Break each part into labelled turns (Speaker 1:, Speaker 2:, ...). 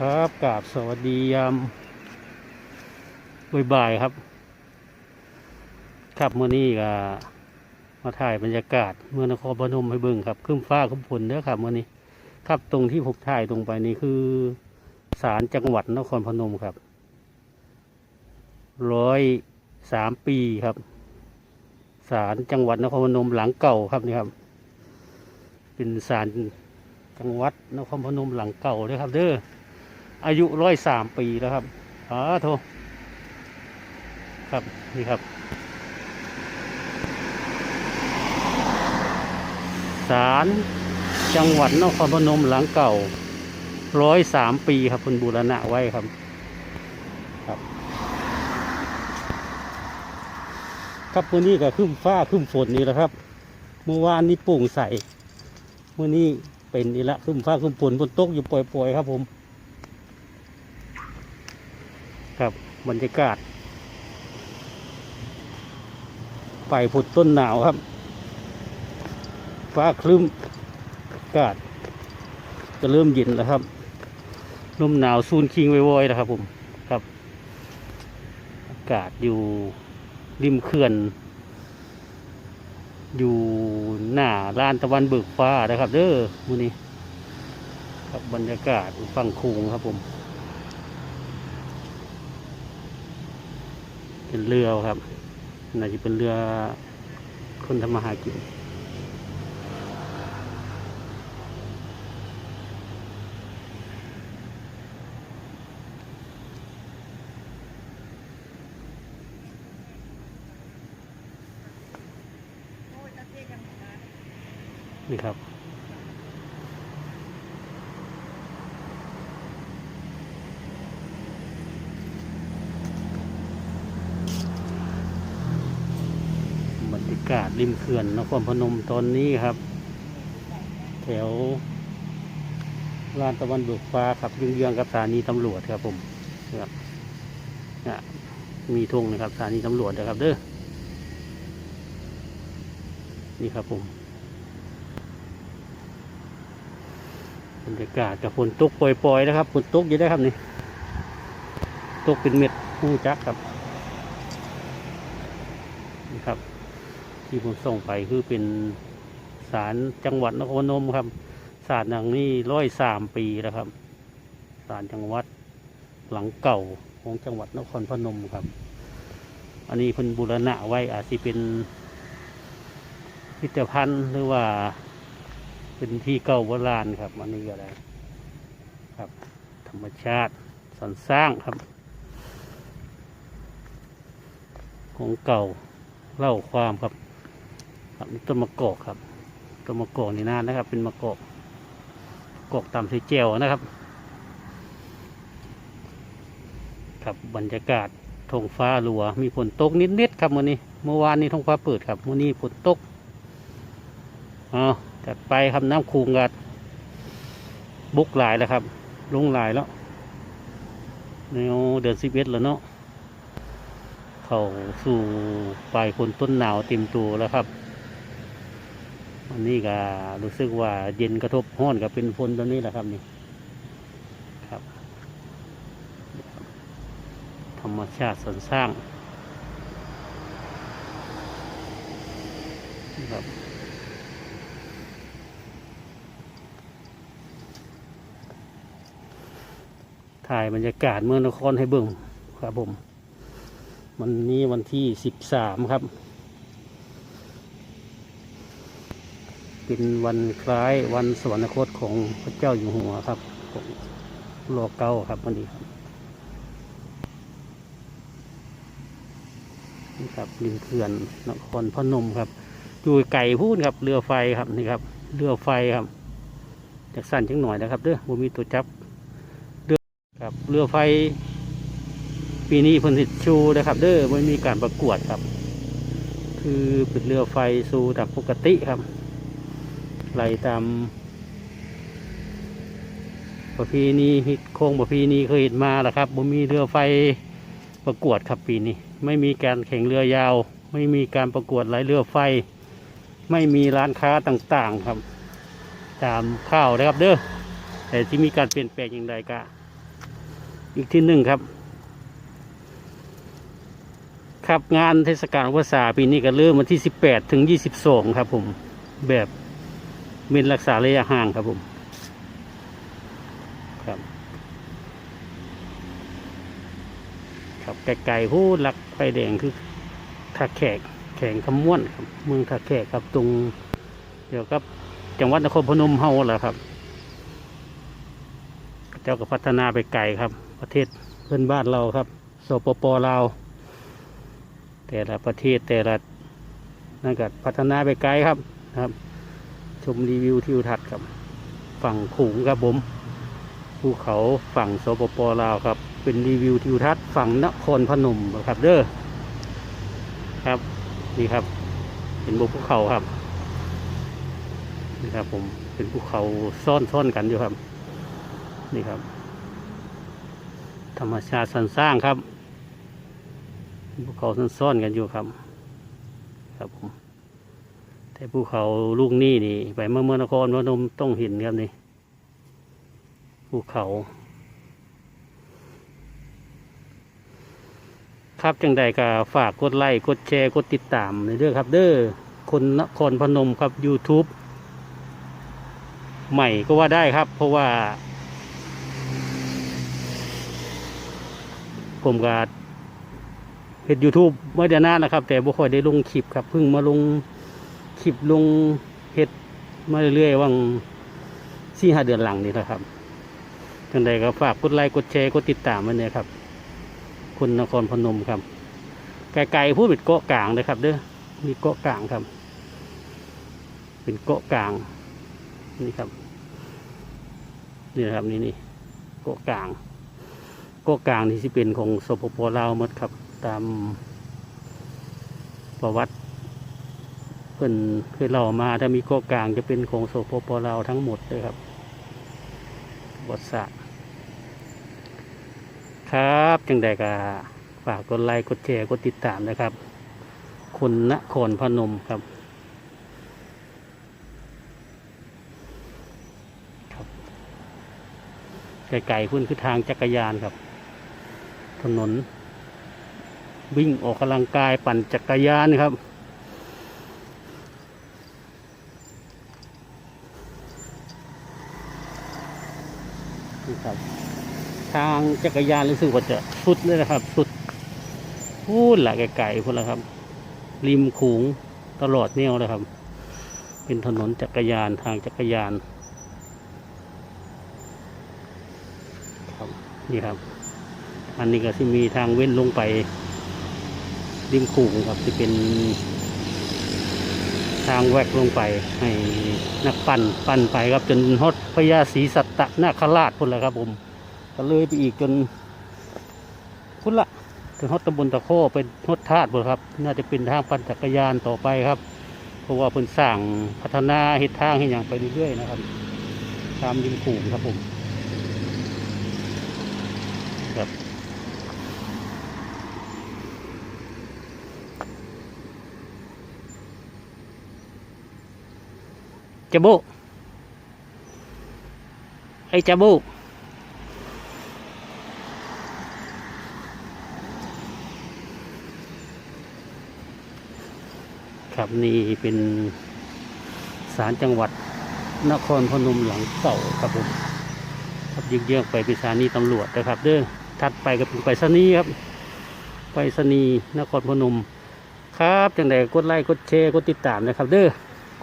Speaker 1: ครับกราบสวัสดียามบ่ายๆครับ ครับเมื่อนี้ก็มาถ่ายบรรยากาศ เมืองนครพนมให้เบิ่งครับขึ้นฟ้าขึ้นฝนเด้อครับเมื่อนี้ครับตรงที่ผมถ่ายตรงไปนี่คือศาลจังหวัดนครพนมครับร้อยสามปีครับศาลจังหวัดนครพนมหลังเก่าครับนี่ครับ เป็นศาลจังหวัดนครพนมหลังเก่าเลยครับ เด้อ อายุร้อยสามปีแล้วครับอ๋อโทครับนี่ครับศาลจังหวัดนครพนมหลังเก่าร้อยสามปีครับคุณบูรณะไว้ครับครับครับวันนี้ก็ขึ้นฟ้าขึ้นฝนนี่แหละครับ เมื่อวานนี้ปร่งใสเมื่อนี้เป็นนี่ละขึ้นฟ้าขึ้นฝนฝนตกอยู่ปล่อยๆครับผม ครั บรรยากาศ ไปผุดต้นหนาวครับ ฟ้าคลึ้มอากาศจะเริ่มเย็นแล้วครับลมหนาวซูนคิงไวๆนะครับผมครับ อากาศอยู่ริมเขื่อน อยู่หน้าลานตะวันเบิกฟ้านะครับ เด้อมื้อนี้ครับบรรยากาศฟังคุงครับผม เป็นเรือครับน่าจะเป็นเรือคนทำมาหากินนี่ครับ บรรยากาศริมเขื่อนนครพนมตอนนี้ครับ แถวลานตะวันบิกฟ้าครับยืงเยื้องกับสถานีตำรวจครับผมครับนี่ยมีธงนะครับสถานีตำรวจนะครับ เด้อนี่ครับผมบรรยากาศกับฝนตกปล่อยๆนะครับฝนตกอยู่ได้ครับนี่ตกเป็นเม็ดผู้จักครับนี่ครับ ที่ผมส่งไปคือเป็นศาลจังหวัดนครพนมครับศาลหลังนี้ร้อยสามปีแล้วครับศาลจังหวัดหลังเก่าของจังหวัดนครพนมครับ อันนี้เพิ่นบูรณะไว้อาจจะเป็นพิพิธภัณฑ์หรือว่าเป็นที่เก่าโบราณครับ อันนี้ก็ได้ครับ ธรรมชาติสรรสร้างครับ ของเก่าเล่าความครับ ครับต้นมะกอกครับต้นมะกอกนี่นานนะครับ เป็นมะกอกกอกตามใส่แจวนะครับ ครับบรรยากาศท้องฟ้าหลัว มีฝนตกนิดๆครับวันนี้ เมื่อวานนี้ท้องฟ้าเปิดครับวันนี้ฝนตกอ๋อจัดไปครับน้ำคูงกัดบุกหลายแล้วครับ ลงหลายแล้วแนวเดือนสิบเอ็ดแล้วเนาะเข้าสู่ปลายฝนต้นหนาวเต็มตัวแล้วครับ วันนี้ก็รู้สึกว่าเย็นกระทบห้อนกับเป็นฝนตอนนี้แหละครับนี่ครับ ธรรมชาติสรรสร้างนี่ครับถ่ายบรรยากาศเมืองนครให้เบิ่งครับผม วันนี้วันที่สิบสามครับ เป็นวันคล้ายวันสวรรคตของพระเจ้าอยู่หัวครับของรอเก้าครับวันนี้ครับนี่ครับริมเขื่อนนครพนมครับอยู่ไก่พูดครับเรือไฟครับนี่ครับเรือไฟครับจากสั้นจังหน่อยนะครับเด้อบ่มีตัวจับเรือครับเรือไฟ ปีนี้เพิ่นสิชูนะครับ เด้อไม่มีการประกวดครับ คือเป็นเรือไฟสูตามปกติครับ ไหลตามประเพณีฮิตโค้งประเพณีเคยเห็นมาแล้วครับบ่มีเรือไฟประกวดครับปีนี้ ไม่มีการแข่งเรือยาว ไม่มีการประกวดไหลเรือไฟ ไม่มีร้านค้าต่างๆครับ ตามข้าวนะครับเด้อแต่ที่มีการเปลี่ยนแปลงอย่างไรก็อีกที่หนึ่งครับ ครับงานเทศกาลภาษาปีนี้ก็เริ่มวันที่ 18 ถึง 22 ครับผมแบบ เว้นรักษาระยะห่างครับผมครับ ครับไกลๆหู้ลักไฟแดงคือท่าแขกแข่งขม้วนครับเมืองท่าแขกครับตรงเดี๋ยวครับจังหวัดนครพนมเฮาแหละครับ เจ้าก็พัฒนาไปไกลครับ ประเทศเพื่อนบ้านเราครับสปปลาวแต่ละประเทศแต่ละนั่นก็พัฒนาไปไกลครับครับ ชมรีวิวทิวทัศน์ครับ ฝั่งขูงครับผมภูเขาฝั่งสปปลาวครับ เป็นรีวิวทิวทัศน์ฝั่งนครพนมครับเด้อครับนี่ครับ เป็นภูเขาครับนี่ครับผมเป็นภูเขาซ่อนซ่อนกันอยู่ครับ นี่ครับ ธรรมชาติสรรสร้างครับภูเขาซ่อนๆกันอยู่ครับ ครับผม แต่ภูเขาลูกนี่นี่ ไปเมื่อเมื่อนครพนมต้องเห็นครับนี่ภูเขา ครับจังใดก็ฝากกดไลค์กดแชร์กดติดตามในเด้อครับ เด้อคนนครพนมครับ YouTube ใหม่ก็ว่าได้ครับ เพราะว่า ผมก็เห็น YouTube เมื่อเดือนหน้านะครับ แต่บ่ค่อยได้ลงคลิปครับเพิ่งมาลง คลิปลงเห็ดมาเรื่อยๆว่างสี่ห้าเดือนหลังนี่นะครับจังใดก็ฝากกดไลค์กดแชร์กดติดตามไว้เนี่ยครับคุณนครพนมครับ ไกลๆพูดเป็นเกาะกลางเลยครับ เด้อมีเกาะกลางครับ เป็นเกาะกลางนี่ครับนี่นะครับนี่นี่เกาะกลางเกาะกลางที่สิเป็นของสปปลาวมดครับ ตามประวัติ พิ่นเคยเล่ามาถ้ามีเกกลางจะเป็นของโสปปลาวทั้งหมดเลยครับประวัติศาสตร์ครับจังใดก็ฝากกดไลค์กดแชร์กดติดตามนะครับ คุณนครพนมครับไกลๆพุ่นคือทางจักรยานครับ ถนน วิ่งออกกำลังกายปั่นจักรยานครับ ครับ ทางจักรยานรู้สึกว่าจะสุดเลยนะครับ สุดพูดละไกลๆพุ่นละครับ ริมขูงตลอดแนวเลยครับ เป็นถนนจักรยานทางจักรยานครับนี่ครับ อันนี้ก็ที่มีทางเว้นลงไปริมขู่ครับที่เป็น ทางแวกลงไปให้นักปั่นปั่นไปครับจนฮอดพญาศรีสัตตนาคราชพุ่นแล้วครับผมก็เลยไปอีกจนพุ่นละถึงฮอดตำบลตะโคเป็นฮอดธาตุพุ่นครับ น่าจะเป็นทางปั่นจักรยานต่อไปครับ เพราะว่าเพิ่นสร้างพัฒนาเฮ็ดทางให้อย่างไปเรื่อยๆนะครับ ตามริมขู่ครับผม จับโบไอ้จับโบครับนี่เป็นศาลจังหวัดนครพนมหลังเก่าครับผมครับยิงเยื่อไปไปสถานีตำรวจนะครับ เด้อถัดไปก็เป็นไปสนีครับ ไปสนีนครพนม ครับจังใดกดไลค์กดแชร์กดติดตามนะครับ เด้อ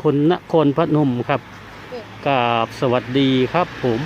Speaker 1: คนนครพนมครับกราบสวัสดีครับผม